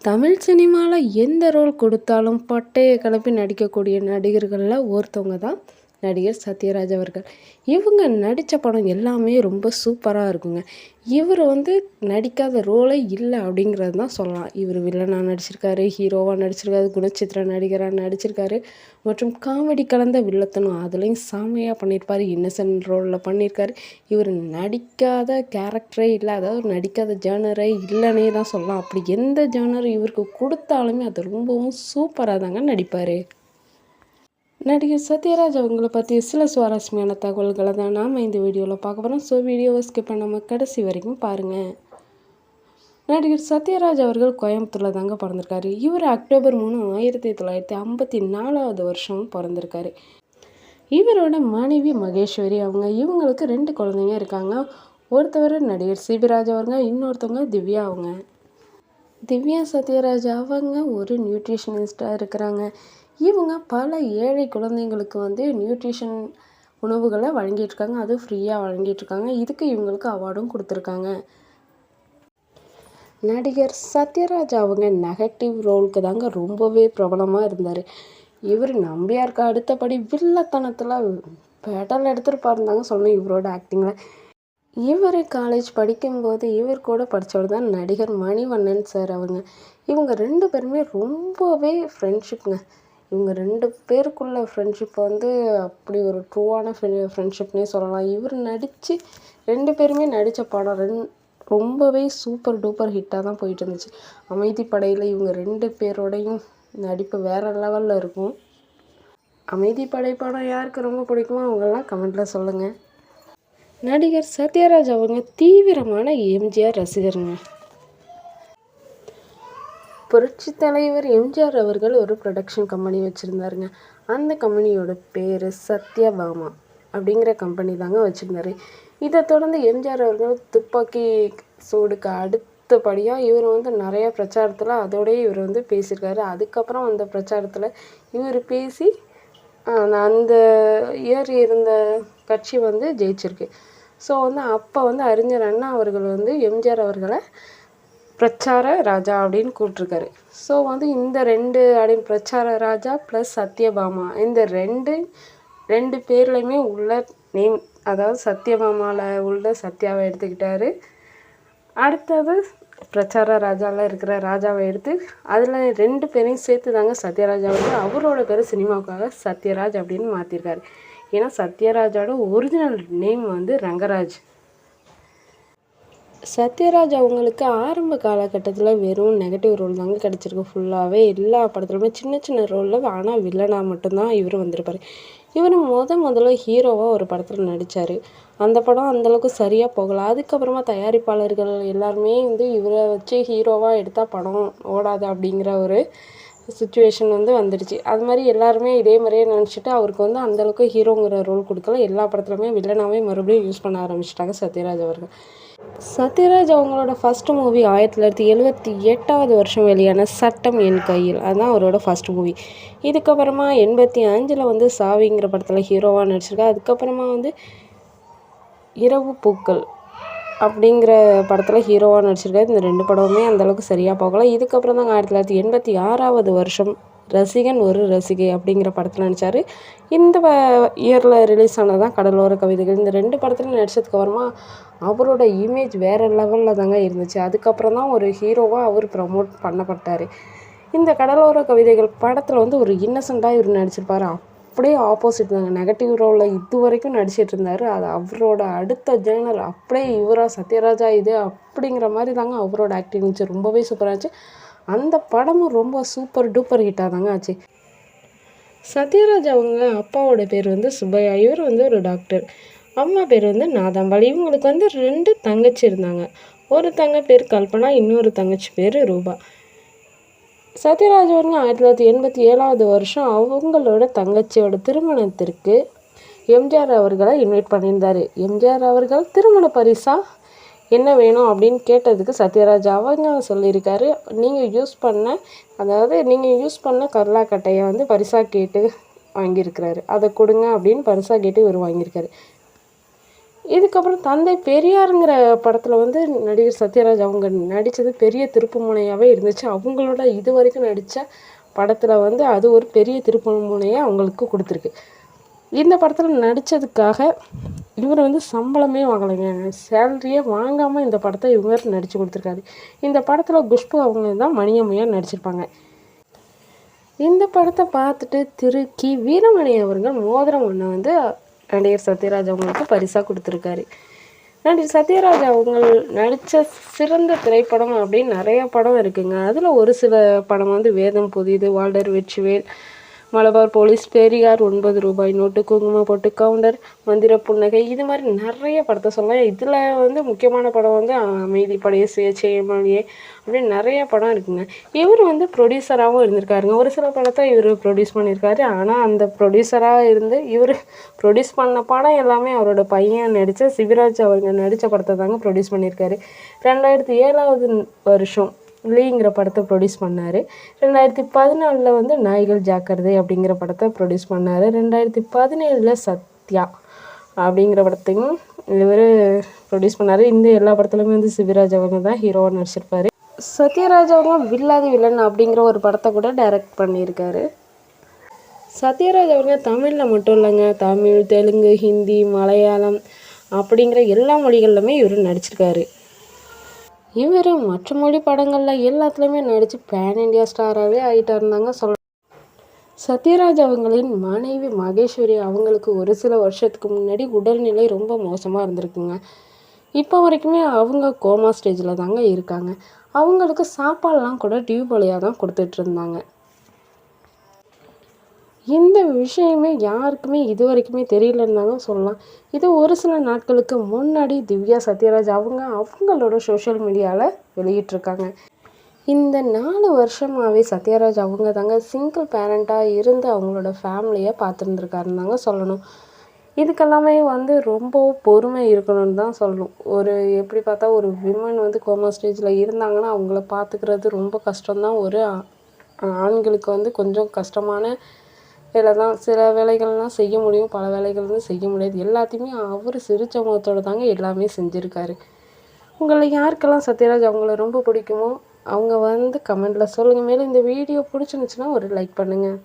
தமிழ் சினிமாவில் எந்த ரோல் கொடுத்தாலும் பட்டையை கிளப்பி நடிக்கக்கூடிய நடிகர்களில் ஒருத்தவங்க தான் நடிகர் சத்யராஜ் அவர்கள். இவங்க நடித்த படம் எல்லாமே ரொம்ப சூப்பராக இருக்குங்க. இவர் வந்து நடிக்காத ரோலே இல்லை அப்படிங்கிறது தான் சொல்லலாம். இவர் வில்லனாக நடிச்சிருக்காரு ஹீரோவாக நடிச்சிருக்காரு குணச்சித்திர நடிகராக நடிச்சிருக்காரு மற்றும் காமெடி கலந்த வில்லத்தனம் அதுலேயும் செமையாக பண்ணியிருப்பார் இன்னசென்ட் ரோலில் பண்ணியிருக்காரு இவர் நடிக்காத கேரக்டரே இல்லை அதாவது நடிக்காத ஜேனரே இல்லைன்னே தான் சொல்லலாம். அப்படி எந்த ஜேனர் இவருக்கு கொடுத்தாலுமே அது ரொம்பவும் சூப்பராக தாங்க நடிப்பார். நடிகர் சத்யராஜ் அவங்கள பற்றி சில சுவாரஸ்யமான தகவல்களை தான் நாம் இந்த வீடியோவில் பார்க்க போகிறோம் ஸோ வீடியோவை ஸ்கிப் பண்ணாமல் கடைசி வரைக்கும் பாருங்கள் நடிகர் சத்யராஜ் அவர்கள் கோயம்புத்தூரில் தாங்க பிறந்திருக்காரு. இவர் அக்டோபர் மூணு ஆயிரத்தி தொள்ளாயிரத்தி ஐம்பத்தி நாலாவது வருஷம் பிறந்திருக்காரு. இவரோட மனைவி மகேஸ்வரி அவங்க இவங்களுக்கு ரெண்டு குழந்தைங்க இருக்காங்க. ஒருத்தவர் நடிகர் சிபிராஜ் அவங்க இன்னொருத்தவங்க திவ்யா அவங்க. திவ்யா சத்யராஜ் அவங்க ஒரு நியூட்ரிஷனிஸ்டாக இருக்கிறாங்க. இவங்க பல ஏழை குழந்தைங்களுக்கு வந்து நியூட்ரிஷன் உணவுகளை வழங்கிட்டுருக்காங்க. அதுவும் ஃப்ரீயாக வழங்கிட்டுருக்காங்க. இதுக்கு இவங்களுக்கு அவார்டும் கொடுத்துருக்காங்க. நடிகர் சத்யராஜ் அவங்க நெகட்டிவ் ரோலுக்கு தாங்க ரொம்பவே பிரபலமாக இருந்தார். இவர் நம்பியாருக்கு அடுத்தபடி வில்லத்தனத்தில் பெடல் எடுத்துருப்பாருந்தாங்க சொல்லணும் இவரோட ஆக்டிங்கில் இவர் காலேஜ் படிக்கும்போது இவர் கூட படித்தவர் தான் நடிகர் மணிவண்ணன் சார் அவங்க. இவங்க ரெண்டு பேருமே ரொம்பவே ஃப்ரெண்ட்ஷிப்புங்க இவங்க ரெண்டு பேருக்குள்ள ஃப்ரெண்ட்ஷிப் வந்து அப்படி ஒரு ட்ரூவான ஃப்ரெண்ட்ஷிப்னே சொல்லலாம். இவர் நடித்து ரெண்டு பேருமே நடித்த படம் ரெண் ரொம்பவே சூப்பர் டூப்பர் ஹிட்டாக தான் போயிட்டு இருந்துச்சு. அமைதி படையில் இவங்க ரெண்டு பேரோடையும் நடிப்பு வேறு லெவலில் இருக்கும். அமைதி படை படம் யாருக்கு ரொம்ப பிடிக்குமோ அவங்கெல்லாம் கமெண்ட்டில் சொல்லுங்கள் நடிகர் சத்யராஜ் அவங்க தீவிரமான எம்ஜிஆர் ரசிகருங்க. புரட்சி தலைவர் எம்ஜிஆர் அவர்கள் ஒரு ப்ரொடக்ஷன் கம்பெனி வச்சுருந்தாருங்க. அந்த கம்பெனியோட பேர் சத்யபாமா அப்படிங்கிற கம்பெனி தாங்க வச்சுருந்தாரு. இதை தொடர்ந்து எம்ஜிஆர் அவர்கள் துப்பாக்கி சூடுக்கு அடுத்தபடியாக இவர் வந்து நிறைய பிரச்சாரத்தில் அதோடய இவர் வந்து பேசியிருக்காரு. அதுக்கப்புறம் அந்த பிரச்சாரத்தில் இவர் பேசி அந்த இயர் இருந்த கட்சி வந்து ஜெயிச்சிருக்கு. ஸோ வந்து அப்போ வந்து அறிஞர் அண்ணா அவர்கள் வந்து எம்ஜிஆர் அவர்களை பிரச்சார ராஜா அப்படின்னு கூப்பிட்ருக்காரு ஸோ வந்து இந்த ரெண்டு அப்படின்னு பிரச்சார ராஜா ப்ளஸ் சத்யபாமா. இந்த ரெண்டு ரெண்டு பேர்லையுமே உள்ள நேம் அதாவது சத்யபாமாவில் உள்ள சத்யாவை எடுத்துக்கிட்டாரு. அடுத்தது பிரச்சார ராஜாவில் இருக்கிற ராஜாவை எடுத்து அதில் ரெண்டு பேரையும் சேர்த்து தாங்க சத்யராஜா வந்து. அவரோட பேர் சினிமாவுக்காக சத்யராஜ் அப்படின்னு மாற்றிருக்காரு ஏன்னா சத்யராஜோட ஒரிஜினல் நேம் வந்து ரங்கராஜ். சத்யராஜ் அவங்களுக்கு ஆரம்ப காலகட்டத்தில் வெறும் நெகட்டிவ் ரோல் தாங்க கிடச்சிருக்கு. ஃபுல்லாகவே எல்லா படத்துலையுமே சின்ன சின்ன ரோலில் ஆனால் வில்லனாக மட்டும்தான் இவர் வந்திருப்பார். இவர் முத முதல்ல ஹீரோவாக ஒரு படத்தில் நடித்தார் அந்த படம் அந்தளவுக்கு சரியாக போகலை. அதுக்கப்புறமா தயாரிப்பாளர்கள் எல்லாருமே வந்து இவரை வச்சு ஹீரோவாக எடுத்தால் படம் ஓடாது அப்படிங்கிற ஒரு சுச்சுவேஷன் வந்து வந்துடுச்சு. அது மாதிரி எல்லாருமே இதே மாதிரியே நினச்சிட்டு அவருக்கு வந்து அந்தளவுக்கு ஹீரோங்கிற ரோல் கொடுக்கல. எல்லா படத்துலையுமே வில்லனாகவே மறுபடியும் யூஸ் பண்ண ஆரம்பிச்சிட்டாங்க சத்யராஜ் அவர்கள். சத்யராஜ் அவங்களோட ஃபஸ்ட்டு மூவி ஆயிரத்தி தொள்ளாயிரத்தி எழுபத்தி எட்டாவது வருஷம் வெளியான சட்டம் என் கையில். அதுதான் அவரோட ஃபஸ்ட் மூவி இதுக்கப்புறமா எண்பத்தி அஞ்சில் வந்து சாவிங்கிற படத்தில் ஹீரோவாக நடிச்சிருக்கா அதுக்கப்புறமா வந்து இரவு பூக்கள் அப்படிங்கிற படத்தில் ஹீரோவாக நடிச்சிருக்காரு. இந்த ரெண்டு படமுமே அந்தளவுக்கு சரியாக போகலை. இதுக்கப்புறம் தான் ஆயிரத்தி தொள்ளாயிரத்தி எண்பத்தி ஆறாவது வருஷம் ரசிகன் ஒரு ரசிகை அப்படிங்கிற படத்தில் நடித்தார் இந்த இயரில் ரிலீஸ் ஆனது தான் கடலோர கவிதைகள். இந்த ரெண்டு படத்துலையும் நடித்ததுக்கு அப்புறமா அவரோட இமேஜ் வேறு லெவலில் தாங்க இருந்துச்சு. அதுக்கப்புறம் தான் ஒரு ஹீரோவாக அவர் ப்ரமோட் பண்ணப்பட்டார். இந்த கடலோர கவிதைகள் படத்தில் வந்து ஒரு இன்னசென்ட்டாக இவர் நடிச்சிருப்பார். அப்படியே ஆப்போசிட் தாங்க. நெகட்டிவ் ரோலில் இது வரைக்கும் நடிச்சிட்டு இருந்தார். அது அவரோட அடுத்த ஜேர்னல் அப்படியே இவராக சத்யராஜா இது அப்படிங்கிற மாதிரி தாங்க அவரோட ஆக்டிங் இருந்துச்சு. ரொம்பவே சூப்பராக இருந்துச்சு. அந்த படமும் ரொம்ப சூப்பர் டூப்பர் ஹிட்டாக தாங்க ஆச்சு. சத்யராஜ் அவங்க அப்பாவோட பேர் வந்து சுப்பையா. இவர் வந்து ஒரு டாக்டர் அம்மா பேர் வந்து நாதாம்பாள். இவங்களுக்கு வந்து ரெண்டு தங்கச்சி இருந்தாங்க. ஒரு தங்க பேர் கல்பனா இன்னொரு தங்கச்சி பேர் ரூபா. சத்யராஜ் அவங்க ஆயிரத்தி தொள்ளாயிரத்தி எண்பத்தி ஏழாவது வருஷம் அவங்களோட தங்கச்சியோட திருமணத்திற்கு எம்ஜிஆர் அவர்களை இன்வைட் பண்ணியிருந்தார். எம்ஜிஆர் அவர்கள் திருமண பரிசாக என்ன வேணும் அப்படின்னு கேட்டதுக்கு சத்யராஜ் அவங்க சொல்லியிருக்காரு. நீங்கள் யூஸ் பண்ண அதாவது நீங்கள் யூஸ் பண்ண கருளாக்கட்டையை வந்து பரிசாக கேட்டு வாங்கியிருக்கிறாரு. அதை கொடுங்க அப்படின்னு பரிசாக கேட்டு இவர் வாங்கியிருக்காரு. இதுக்கப்புறம் தந்தை பெரியாருங்கிற படத்தில் வந்து நடிகர் சத்யராஜ் அவங்க நடித்தது பெரிய திருப்பு முனையாகவே இருந்துச்சு. அவங்களோட இது வரைக்கும் நடித்த படத்தில் வந்து அது ஒரு பெரிய திருப்பு முனையாக அவங்களுக்கு கொடுத்துருக்கு. இந்த படத்தில் நடித்ததுக்காக இவர் வந்து சம்பளமே வாங்கலைங்க. சேலரியே வாங்காமல் இந்த படத்தை இவர் நடித்து கொடுத்துருக்காரு. இந்த படத்தில் குஷ்பு அவங்க தான் மணியம்மையாக நடிச்சிருப்பாங்க. இந்த படத்தை பார்த்துட்டு திரு கி. வீரமணி அவர்கள் மோதிரம் ஒன்று வந்து நடிகர் சத்யராஜ் அவங்களுக்கு பரிசாக கொடுத்துருக்காரு. நடிகர் சத்யராஜ் அவங்க நடித்த சிறந்த திரைப்படம் அப்படின்னு நிறையா படம் இருக்குங்க. அதில் ஒரு சில படம் வந்து வேதம் புதிது வால்டர் வெற்றிவேல் மலபார் போலீஸ் பெரியார் ஒன்பது ரூபாய் நோட்டு குங்குமம் போட்டு கவுண்டர் மந்திர புன்னகை இது மாதிரி நிறைய படத்தை சொல்லலாம் இதில் வந்து முக்கியமான படம் வந்து அமைதி படைய சுயேட்சையமொழியே அப்படின்னு நிறைய படம் இருக்குங்க. இவர் வந்து ப்ரொடியூசராகவும் இருந்திருக்காருங்க. ஒரு சில படத்தை இவர் ப்ரொடியூஸ் பண்ணியிருக்காரு. ஆனால் அந்த ப்ரொடியூசராக இருந்து இவர் ப்ரொடியூஸ் பண்ண படம் எல்லாமே அவரோட பையன் நடித்த சிவராஜ் அவருங்க நடித்த படத்தை தாங்க ப்ரொடியூஸ் பண்ணியிருக்காரு. ரெண்டாயிரத்தி ஏழாவது வருஷம் லீங்கிற படத்தை ப்ரொடியூஸ் பண்ணார். ரெண்டாயிரத்தி பதினாலில் வந்து நாய்கள் ஜாக்கிரதை அப்படிங்கிற படத்தை ப்ரொடியூஸ் பண்ணார். ரெண்டாயிரத்தி பதினேழில் சத்யா அப்படிங்கிற படத்தையும் இவர் ப்ரொடியூஸ் பண்ணார். இந்த எல்லா படத்துலையுமே வந்து சிவராஜ் அவங்க தான் ஹீரோவாக நடிச்சிருப்பார். சத்யராஜ் அவங்க வில்லாதி வில்லன் அப்படிங்கிற ஒரு படத்தை கூட டைரக்ட் பண்ணியிருக்காரு. சத்யராஜ் அவங்க தமிழில் மட்டும் இல்லைங்க. தமிழ் தெலுங்கு ஹிந்தி மலையாளம் அப்படிங்கிற எல்லா மொழிகள்லையுமே இவர் நடிச்சிருக்காரு. இவர் மற்ற மொழி படங்களில் எல்லாத்துலேயுமே நடித்து பேன் இண்டியா ஸ்டாராகவே ஆகிட்டா இருந்தாங்க சொல்ல சத்யராஜ் அவங்களின் மனைவி மகேஸ்வரி அவங்களுக்கு ஒரு சில வருஷத்துக்கு முன்னாடி உடல்நிலை ரொம்ப மோசமாக இருந்திருக்குங்க. இப்போ வரைக்குமே அவங்க கோமா ஸ்டேஜில் தாங்க இருக்காங்க. அவங்களுக்கு சாப்பாடெலாம் கூட டியூப் வழியாக தான் கொடுத்துட்ருந்தாங்க இந்த விஷயமே யாருக்குமே இது வரைக்குமே தெரியலன்னு சொல்லலாம். இது ஒரு சில நாட்களுக்கு முன்னாடி திவ்யா சத்யராஜ் அவங்க அவங்களோட சோஷியல் மீடியாவில் வெளியிட்டிருக்காங்க. இந்த நாலு வருஷமாகவே சத்யராஜ் அவங்க தாங்க சிங்கிள் பேரண்ட்டாக இருந்து அவங்களோட ஃபேமிலியை பார்த்துருந்துருக்காருன்னு தாங்க சொல்லணும். இதுக்கெல்லாமே வந்து ரொம்ப பொறுமை இருக்கணும்னு தான் சொல்லணும். ஒரு எப்படி பார்த்தா ஒரு விமன் வந்து கோமா ஸ்டேஜில் இருந்தாங்கன்னா அவங்கள பார்த்துக்கிறது ரொம்ப கஷ்டம்தான். ஒரு ஆண்களுக்கு வந்து கொஞ்சம் கஷ்டமான வேலை தான் சில வேலைகள்லாம் செய்ய முடியும் பல வேலைகள் வந்து செய்ய முடியாது. எல்லாத்தையுமே அவர் சிரித்த முகத்தோடு தாங்க எல்லாமே செஞ்சுருக்காரு. உங்களை யாருக்கெல்லாம் சத்யராஜ் அவங்கள ரொம்ப பிடிக்குமோ அவங்க வந்து கமெண்டில் சொல்லுங்கள் மேலும் இந்த வீடியோ பிடிச்சிருந்துச்சின்னா ஒரு லைக் பண்ணுங்கள்